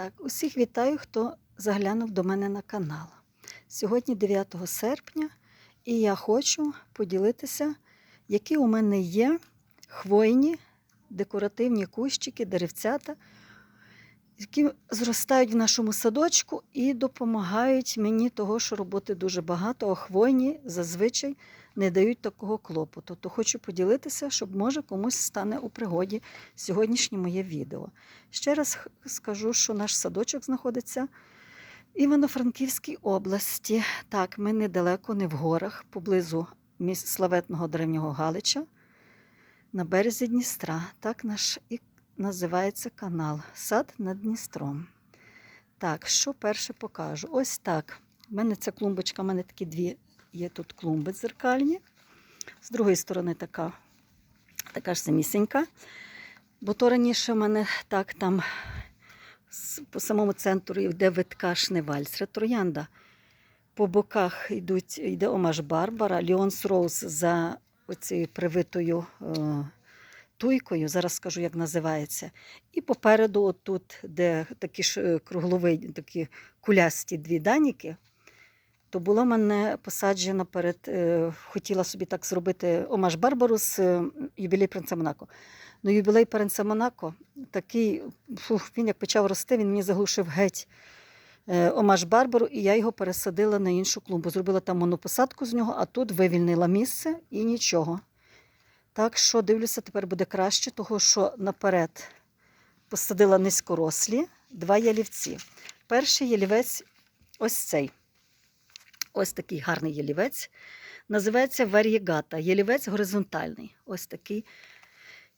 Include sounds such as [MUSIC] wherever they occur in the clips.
Так, усіх вітаю, хто заглянув до мене на канал. Сьогодні 9 серпня, і я хочу поділитися, які у мене є хвойні декоративні кущики, деревцята, які зростають в нашому садочку і допомагають мені того, що роботи дуже багато, а хвойні зазвичай не дають такого клопоту. То хочу поділитися, щоб може комусь стане у пригоді сьогоднішнє моє відео. Ще раз скажу, що наш садочок знаходиться Івано-Франківській області. Так, ми недалеко, не в горах, поблизу славетного древнього Галича, на березі Дністра. Так наш і називається канал Сад над Дністром. Так, що перше покажу? Ось так. У мене ця клумбочка, у мене такі дві є тут клумби дзеркальні. З другої сторони така, така ж самісінька. Бо то раніше в мене так там по самому центру йде витка шневальс, троянда. По боках йдуть, йде Омаш Барбара, Ліонс Роуз за оцією привитою е, туйкою, зараз скажу, як називається. І попереду, отут, де такі ж е, круглові, такі кулясті дві даніки, то було мене посаджено перед, е, хотіла собі так зробити Омаш Барбару з е, юбілей принца Монако. Ну, юбілей принца Монако такий, фух, він як почав рости, він мені заглушив геть е, Омаш Барбару, і я його пересадила на іншу клумбу. Зробила там монопосадку з нього, а тут вивільнила місце і нічого. Так що дивлюся, тепер буде краще, того що наперед посадила низькорослі два ялівці. Перший ялівець ось цей. Ось такий гарний ялівець. Називається вар'єгата. Ялівець горизонтальний. Ось такий.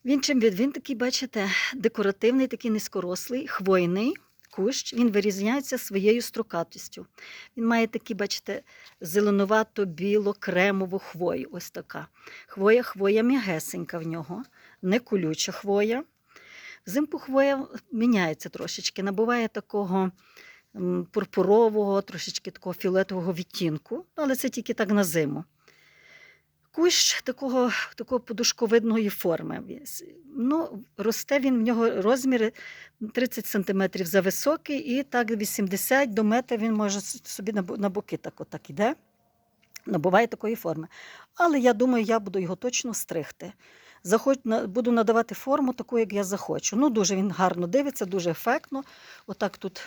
Він чим від? Він такий, бачите, декоративний, такий низькорослий, хвойний кущ. Він вирізняється своєю строкатістю. Він має такі, бачите, зеленувато біло кремову хвою. Ось така. Хвоя, хвоя м'ягесенька в нього, не колюча хвоя. Взимку хвоя міняється трошечки, набуває такого пурпурового, трошечки такого фіолетового відтінку, але це тільки так на зиму. Кущ такого, такого подушковидної форми. Ну, росте він в нього розміри 30 см зависокий, і так 80 до метра він може собі на боки так отак іде. Набуває такої форми. Але я думаю, я буду його точно стригти. Захоч... Буду надавати форму таку, як я захочу. Ну, дуже він гарно дивиться, дуже ефектно. Отак тут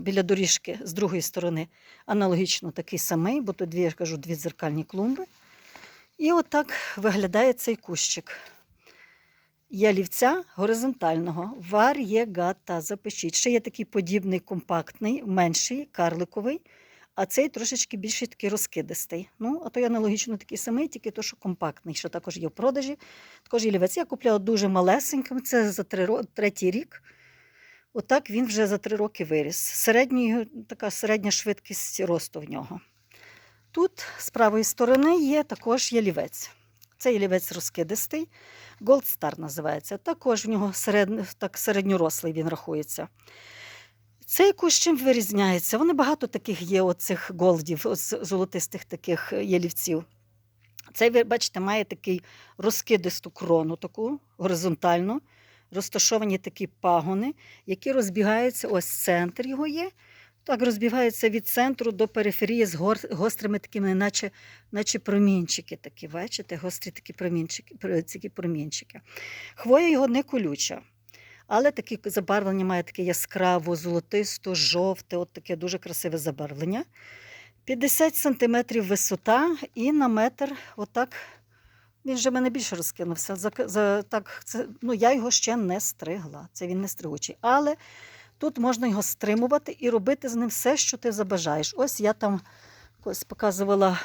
біля доріжки з другої сторони аналогічно такий самий, бо тут дві, я кажу, дві дзеркальні клумби. І отак виглядає цей кущик. Ялівця горизонтального, вар'єгата. Запишіть. Ще є такий подібний компактний, менший, карликовий, а цей трошечки більший такий розкидистий. Ну, а той аналогічно такий самий, тільки то, що компактний, що також є в продажі. Також ялівець. Я купляла дуже малесеньким, це за третій рік. Отак він вже за три роки виріс. Середній, така середня швидкість росту в нього. Тут з правої сторони є також ялівець. Це ялівець розкидистий, Gold Star називається. Також в нього серед, так, середньорослий він рахується. Цей кущ чим вирізняється? Вони багато таких є, оцих голдів, золотистих таких ялівців. Цей, бачите, має такий розкидисту крону, таку горизонтальну, розташовані такі пагони, які розбігаються, ось центр його є. Так розбігаються від центру до периферії з гострими такими, наче, наче промінчики такі, бачите, гострі такі промінчики, промінчики. Хвоя його не колюча, але таке забарвлення має таке яскраво, золотисто, жовте, от таке дуже красиве забарвлення. 50 см висота і на метр, отак. Він вже мене більше розкинувся. За, за, так, це, ну, я його ще не стригла. Це він не стригучий. Але тут можна його стримувати і робити з ним все, що ти забажаєш. Ось я там ось показувала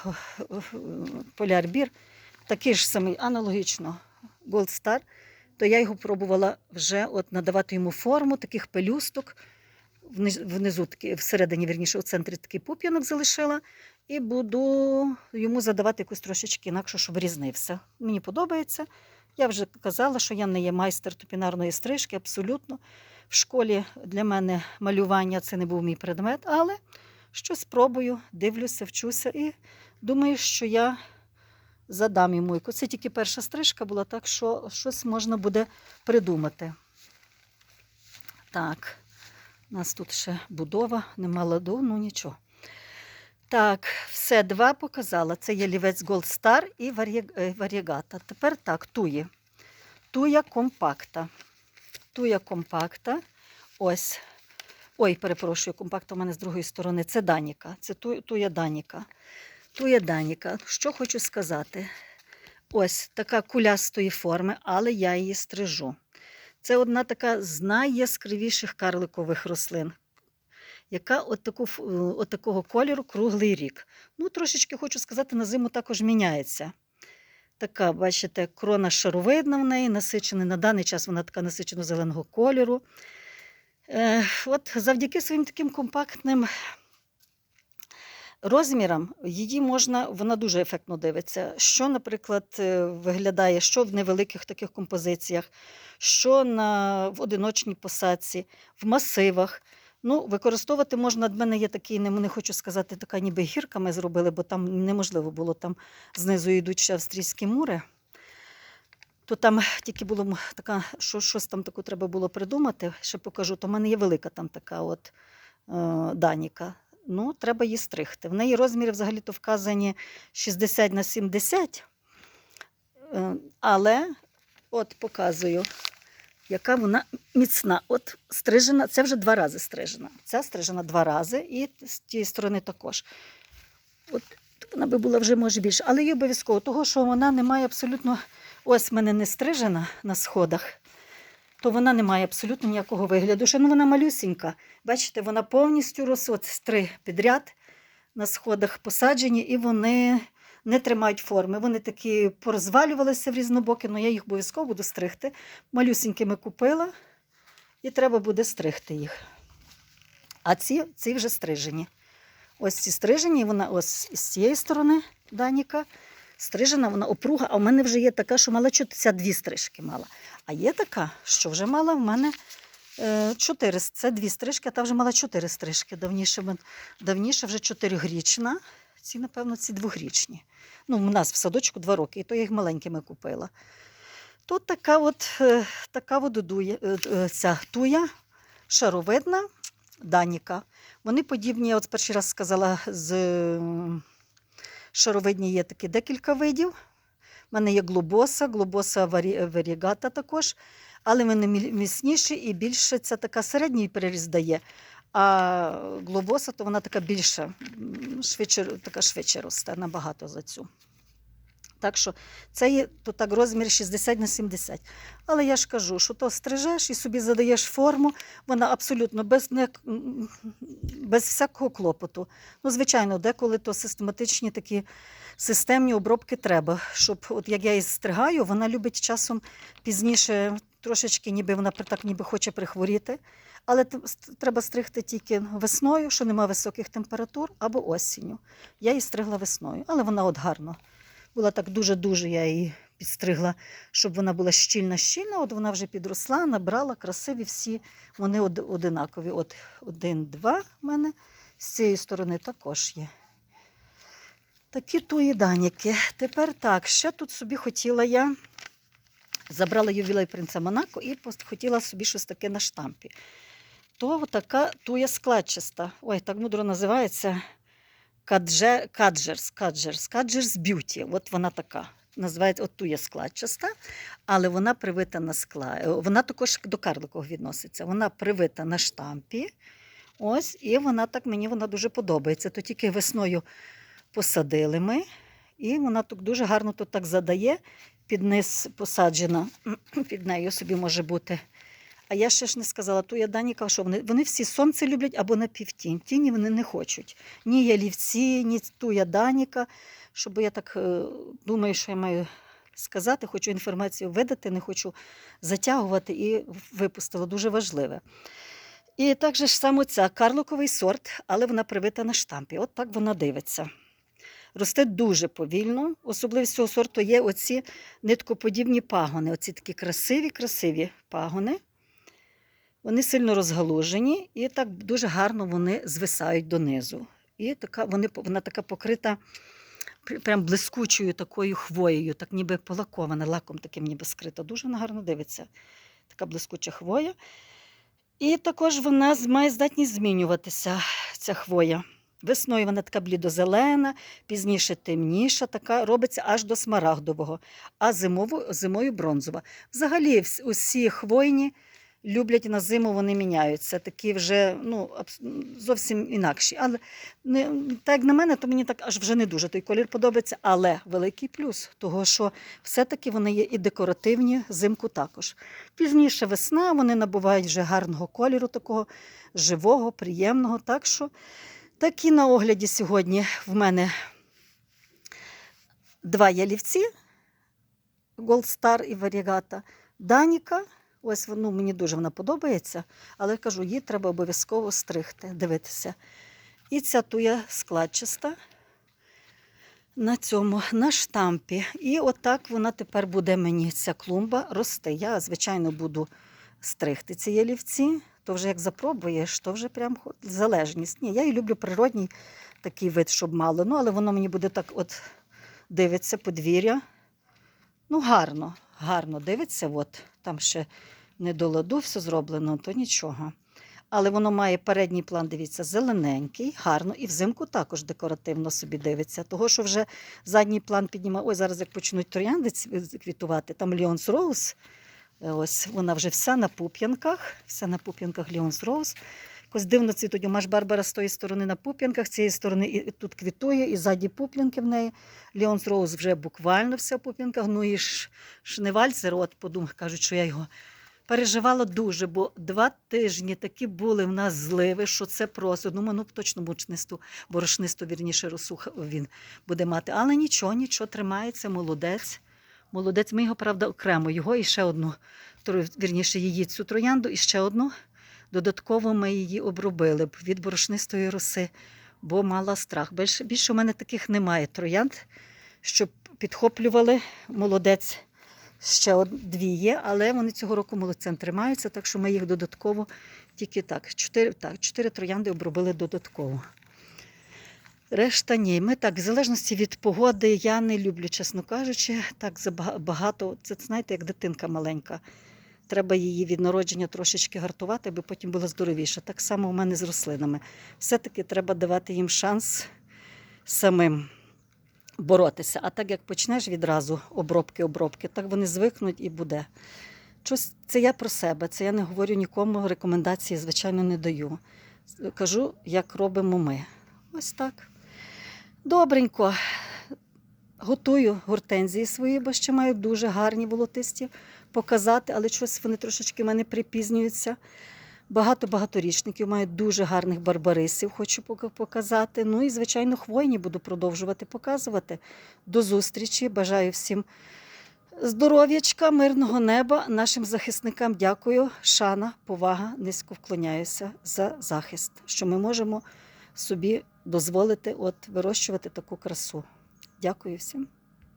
полярбір, такий ж самий, аналогічно Gold Star, то я його пробувала вже от надавати йому форму таких пелюсток. Вниз- Внизу всередині, вірніше, у центрі такий пуп'янок залишила. І буду йому задавати якусь трошечки інакше, щоб різнився. Мені подобається. Я вже казала, що я не є майстер топінарної стрижки, абсолютно. В школі для мене малювання це не був мій предмет, але щось спробую, дивлюся, вчуся і думаю, що я задам йому. Це тільки перша стрижка була, так що щось можна буде придумати. Так, у нас тут ще будова, нема ладу, ну нічого. Так, все, два показала. Це є лівець Gold Star і вар'є- е. Тепер так, туї. Туя компакта. Туя компакта. Ось. Ой, перепрошую, компакта у мене з другої сторони. Це Даніка. Це туя Даніка. Туя Даніка. Що хочу сказати? Ось така кулястої форми, але я її стрижу. Це одна така з найяскравіших карликових рослин, яка от, таку, е, от такого кольору круглий рік. Ну, трошечки хочу сказати, на зиму також міняється. Така, бачите, крона шаровидна в неї, насичена. На даний час вона така насичено зеленого кольору. Е, от завдяки своїм таким компактним розмірам її можна, вона дуже ефектно дивиться. Що, наприклад, е, виглядає, що в невеликих таких композиціях, що на, в одиночній посадці, в масивах. Ну, використовувати можна. В мене є такий, не, не хочу сказати, така ніби гірка ми зробили, бо там неможливо було, там знизу йдуть ще австрійські мури. То там тільки було така, що щось там таку треба було придумати, ще покажу. То в мене є велика там така от е, даніка. Ну, треба її стригти. В неї розміри взагалі-то вказані 60 на 70. Е, але от показую, яка вона міцна. От стрижена, це вже два рази стрижена. Ця стрижена два рази, і з тієї сторони також. От вона би була вже може більше. Але є обов'язково, того, що вона не має абсолютно. Ось в мене не стрижена на сходах, то вона не має абсолютно ніякого вигляду. Що ну вона малюсінька. Бачите, вона повністю рос, три підряд на сходах посаджені, і вони не тримають форми. Вони такі порозвалювалися в різнобоки, але я їх обов'язково буду стригти. Малюсінькими купила, і треба буде стригти їх. А ці, ці вже стрижені. Ось ці стрижені, вона ось з цієї сторони Даніка. Стрижена, вона опруга, а в мене вже є така, що мала ця дві стрижки мала. А є така, що вже мала в мене е, чотири. Це дві стрижки, а та вже мала чотири стрижки. Давніше, давніше вже чотиригрічна. Ці, напевно, ці двогрічні. Ну, у нас в садочку два роки, і то я їх маленькими купила. Тут така от, е, така от дує, е, е, ця туя шаровидна Даніка. Вони подібні, я от перший раз сказала, з шаровидні є такі декілька видів. У мене є глобоса, глобоса варігата також, але вони міцніші і більше це така середній переріз дає. А глобоса, то вона така більша, швидше, така швидше росте набагато за цю. Так що це є то так розмір 60 на 70. Але я ж кажу, що то стрижеш і собі задаєш форму, вона абсолютно без, не, без всякого клопоту. Ну, звичайно, деколи то систематичні такі системні обробки треба, щоб, от як я її стригаю, вона любить часом пізніше, трошечки, ніби вона так ніби хоче прихворіти. Але треба стригти тільки весною, що немає високих температур, або осінню. Я її стригла весною, але вона от гарно. Була так дуже-дуже, я її підстригла, щоб вона була щільна-щільна. От вона вже підросла, набрала красиві всі, вони одинакові. От один, два в мене з цієї сторони також є. Такі туї даніки. Тепер так, ще тут собі хотіла я. Забрала ювілей принца Монако і хотіла собі щось таке на штампі. То така туя складчаста. Ой, так мудро називається. Кадже, каджерс, каджерс, каджерс б'юті. От вона така. Називається, от туя складчаста, але вона привита на скла. е, Вона також до карликового відноситься. Вона привита на штампі. Ось, і вона так мені вона дуже подобається. То тільки весною посадили ми, і вона тут дуже гарно тут так задає. Під низ посаджена, [CLEARS THROAT] під нею собі може бути. А я ще ж не сказала, ту я Даніка, що вони, вони всі сонце люблять або на півтінь. Тіні вони не хочуть. Ні ялівці, ні туя Даніка. Щоб я так е, думаю, що я маю сказати, хочу інформацію видати, не хочу затягувати і випустила. Дуже важливе. І так же ж само ця карликовий сорт, але вона привита на штампі. От так вона дивиться. Росте дуже повільно. Особливість цього сорту є оці ниткоподібні пагони. Оці такі красиві, красиві пагони. Вони сильно розгалужені і так дуже гарно вони звисають донизу. І така, вони, вона така покрита прям блискучою такою хвоєю, так ніби полакована, лаком таким ніби скрита. Дуже вона гарно дивиться. Така блискуча хвоя. І також вона має здатність змінюватися, ця хвоя. Весною вона така блідозелена, пізніше темніша, така робиться аж до смарагдового, а зимову, зимою бронзова. Взагалі, усі хвойні люблять на зиму, вони міняються. Такі вже ну, зовсім інакші. Але не, так як на мене, то мені так аж вже не дуже той колір подобається. Але великий плюс, того що все-таки вони є і декоративні, зимку також. Пізніше весна, вони набувають вже гарного кольору, такого живого, приємного. Так що такі на огляді сьогодні в мене два ялівці Gold Star і Variegata. Даніка. Ось ну, мені дуже вона подобається, але кажу, її треба обов'язково стригти, дивитися. І ця туя складчаста на цьому, на штампі. І отак вона тепер буде мені, ця клумба, рости. Я, звичайно, буду стригти ці ялівці. То вже як запробуєш, то вже прям залежність. Ні, я її люблю природній такий вид, щоб мало. Ну, але воно мені буде так от дивиться подвір'я. Ну, гарно, гарно дивиться. От там ще не до ладу все зроблено, то нічого. Але воно має передній план, дивіться, зелененький, гарно, і взимку також декоративно собі дивиться. Того, що вже задній план піднімає. Ой, зараз як почнуть троянди квітувати, там Ліонс Роуз. Е, Ось вона вже вся на пуп'янках, вся на пуп'янках Ліонс Роуз. Якось дивно цвітуть. Маш Барбара з тої сторони на пуп'янках, з цієї сторони і тут квітує, і ззаді пуп'янки в неї. Ліонс Роуз вже буквально вся в пуп'янках. Ну і Шневальцер, от подумав, кажуть, що я його переживала дуже, бо два тижні такі були в нас зливи, що це просто. Думаю, ну точно мучнисту, борошнисту, вірніше, росу він буде мати. Але нічого, нічого, тримається, молодець. Молодець, ми його, правда, окремо, його і ще одну, вірніше, її цю троянду, і ще одну. Додатково ми її обробили від борошнистої роси, бо мала страх. Більше, більше у мене таких немає троянд, щоб підхоплювали молодець. Ще дві є, але вони цього року молодцем тримаються, так що ми їх додатково тільки так. Чотири, так, чотири троянди обробили додатково. Решта ні. Ми так, в залежності від погоди, я не люблю, чесно кажучи, так забага- багато. Це знаєте, як дитинка маленька. Треба її від народження трошечки гартувати, аби потім була здоровіша. Так само у мене з рослинами. Все-таки треба давати їм шанс самим боротися. А так як почнеш відразу обробки, обробки, так вони звикнуть і буде. Це я про себе, це я не говорю нікому, рекомендації, звичайно, не даю. Кажу, як робимо ми. Ось так. Добренько. Готую гортензії свої, бо ще маю дуже гарні волотисті показати, але щось вони трошечки в мене припізнюються. Багато багаторічників мають дуже гарних барбарисів, хочу показати. Ну і, звичайно, хвойні буду продовжувати показувати. До зустрічі. Бажаю всім здоров'ячка, мирного неба. Нашим захисникам дякую. Шана, повага, низько вклоняюся за захист, що ми можемо собі дозволити от вирощувати таку красу. Дякую всім.